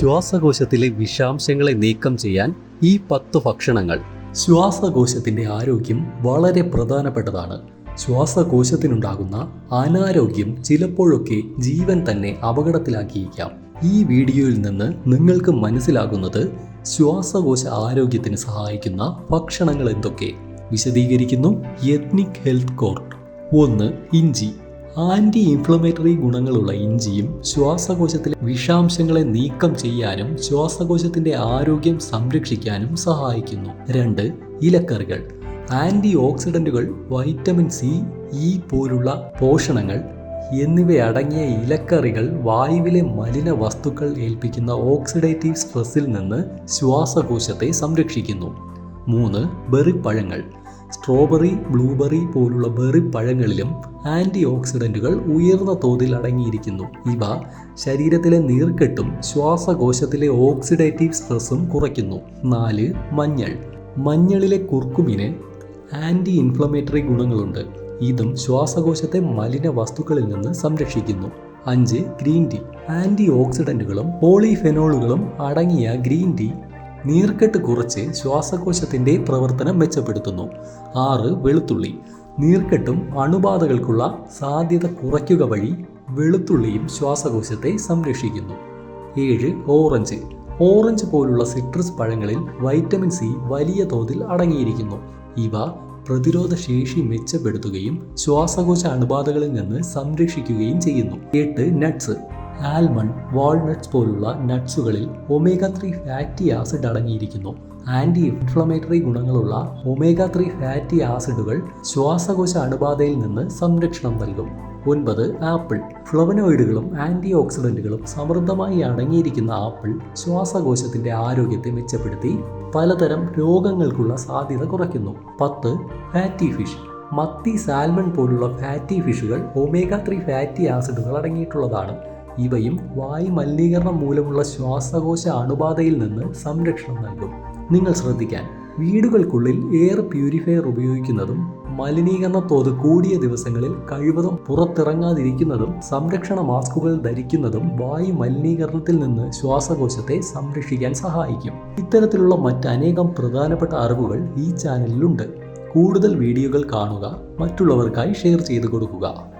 ശ്വാസകോശത്തിലെ വിഷാംശങ്ങളെ നീക്കം ചെയ്യാൻ ഈ പത്ത് ഭക്ഷണങ്ങൾ. ശ്വാസകോശത്തിന്റെ ആരോഗ്യം വളരെ പ്രധാനപ്പെട്ടതാണ്. ശ്വാസകോശത്തിനുണ്ടാകുന്ന അനാരോഗ്യം ചിലപ്പോഴൊക്കെ ജീവൻ തന്നെ അപകടത്തിലാക്കിയേക്കാം. ഈ വീഡിയോയിൽ നിന്ന് നിങ്ങൾക്ക് മനസ്സിലാകുന്നത് ശ്വാസകോശ ആരോഗ്യത്തിന് സഹായിക്കുന്ന ഭക്ഷണങ്ങൾ എന്തൊക്കെ? വിശദീകരിക്കുന്നു എത്നിക് ഹെൽത്ത് കോർട്ട് ഒന്ന് ഇഞ്ചി. ആന്റി ഇൻഫ്ലമേറ്ററി ഗുണങ്ങളുള്ള ഇഞ്ചിയും ശ്വാസകോശത്തിലെ വിഷാംശങ്ങളെ നീക്കം ചെയ്യാനും ശ്വാസകോശത്തിന്റെ ആരോഗ്യം സംരക്ഷിക്കാനും സഹായിക്കുന്നു. രണ്ട് ഇലക്കറികൾ. ആന്റി ഓക്സിഡന്റുകൾ വൈറ്റമിൻ സി ഇ പോലുള്ള പോഷണങ്ങൾ എന്നിവയടങ്ങിയ ഇലക്കറികൾ വായുവിലെ മലിന വസ്തുക്കൾ ഏൽപ്പിക്കുന്ന ഓക്സിഡേറ്റീവ് സ്ട്രെസ്സിൽ നിന്ന് ശ്വാസകോശത്തെ സംരക്ഷിക്കുന്നു. മൂന്ന് ബെറിപ്പഴങ്ങൾ. സ്ട്രോബെറി ബ്ലൂബെറി പോലുള്ള ബെറി പഴങ്ങളിലും ആന്റി ഓക്സിഡന്റുകൾ ഉയർന്ന തോതിൽ അടങ്ങിയിരിക്കുന്നു. ഇവ ശരീരത്തിലെ നീർക്കെട്ടും ശ്വാസകോശത്തിലെ ഓക്സിഡേറ്റീവ് സ്ട്രെസ്സും കുറയ്ക്കുന്നു. നാല് മഞ്ഞൾ. മഞ്ഞളിലെ കുർക്കുമിന് ആന്റി ഇൻഫ്ലമേറ്ററി ഗുണങ്ങളുണ്ട്. ഇതും ശ്വാസകോശത്തെ മലിന വസ്തുക്കളിൽ നിന്ന് സംരക്ഷിക്കുന്നു. അഞ്ച് ഗ്രീൻ ടീ. ആന്റി ഓക്സിഡന്റുകളും പോളിഫെനോളുകളും അടങ്ങിയ ഗ്രീൻ ടീ നീർക്കെട്ട് കുറച്ച് ശ്വാസകോശത്തിന്റെ പ്രവർത്തനം മെച്ചപ്പെടുത്തുന്നു. ആറ് വെളുത്തുള്ളി. നീർക്കെട്ടും അണുബാധകൾക്കുള്ള സാധ്യത കുറയ്ക്കുക വഴി വെളുത്തുള്ളിയും ശ്വാസകോശത്തെ സംരക്ഷിക്കുന്നു. ഏഴ് ഓറഞ്ച്. ഓറഞ്ച് പോലുള്ള സിട്രസ് പഴങ്ങളിൽ വൈറ്റമിൻ സി വലിയ തോതിൽ അടങ്ങിയിരിക്കുന്നു. ഇവ പ്രതിരോധ ശേഷി മെച്ചപ്പെടുത്തുകയും ശ്വാസകോശ അണുബാധകളിൽ നിന്ന് സംരക്ഷിക്കുകയും ചെയ്യുന്നു. എട്ട് നട്ട്സ്. ആൽമണ്ട് വാൾനട്ട്സ് പോലുള്ള നട്ട്സുകളിൽ ഒമേഗ ത്രീ ഫാറ്റി ആസിഡ് അടങ്ങിയിരിക്കുന്നു. ആന്റി ഇൻഫ്ലമേറ്ററി ഗുണങ്ങളുള്ള ഒമേഗ ത്രീ ഫാറ്റി ആസിഡുകൾ ശ്വാസകോശ അണുബാധയിൽ നിന്ന് സംരക്ഷണം നൽകും. ഒൻപത് ആപ്പിൾ. ഫ്ലവനോയിഡുകളും ആന്റി ഓക്സിഡന്റുകളും സമൃദ്ധമായി അടങ്ങിയിരിക്കുന്ന ആപ്പിൾ ശ്വാസകോശത്തിന്റെ ആരോഗ്യത്തെ മെച്ചപ്പെടുത്തി പലതരം രോഗങ്ങൾക്കുള്ള സാധ്യത കുറയ്ക്കുന്നു. പത്ത് ഫാറ്റി ഫിഷ്. മത്തി സാൽമൺ പോലുള്ള ഫാറ്റി ഫിഷുകൾ ഒമേഗ ത്രീ ഫാറ്റി ആസിഡുകൾ അടങ്ങിയിട്ടുള്ളതാണ്. ഇവയും വായു മലിനീകരണം മൂലമുള്ള ശ്വാസകോശ അണുബാധയിൽ നിന്ന് സംരക്ഷണം നൽകും. നിങ്ങൾ ശ്രദ്ധിക്കാൻ വീടുകൾക്കുള്ളിൽ എയർ പ്യൂരിഫയർ ഉപയോഗിക്കുന്നതും മലിനീകരണ തോത് കൂടിയ ദിവസങ്ങളിൽ കഴിവതും പുറത്തിറങ്ങാതിരിക്കുന്നതും സംരക്ഷണ മാസ്കുകൾ ധരിക്കുന്നതും വായു മലിനീകരണത്തിൽ നിന്ന് ശ്വാസകോശത്തെ സംരക്ഷിക്കാൻ സഹായിക്കും. ഇത്തരത്തിലുള്ള മറ്റനേകം പ്രധാനപ്പെട്ട അറിവുകൾ ഈ ചാനലിലുണ്ട്. കൂടുതൽ വീഡിയോകൾ കാണുക മറ്റുള്ളവർക്കായി ഷെയർ ചെയ്തു കൊടുക്കുക.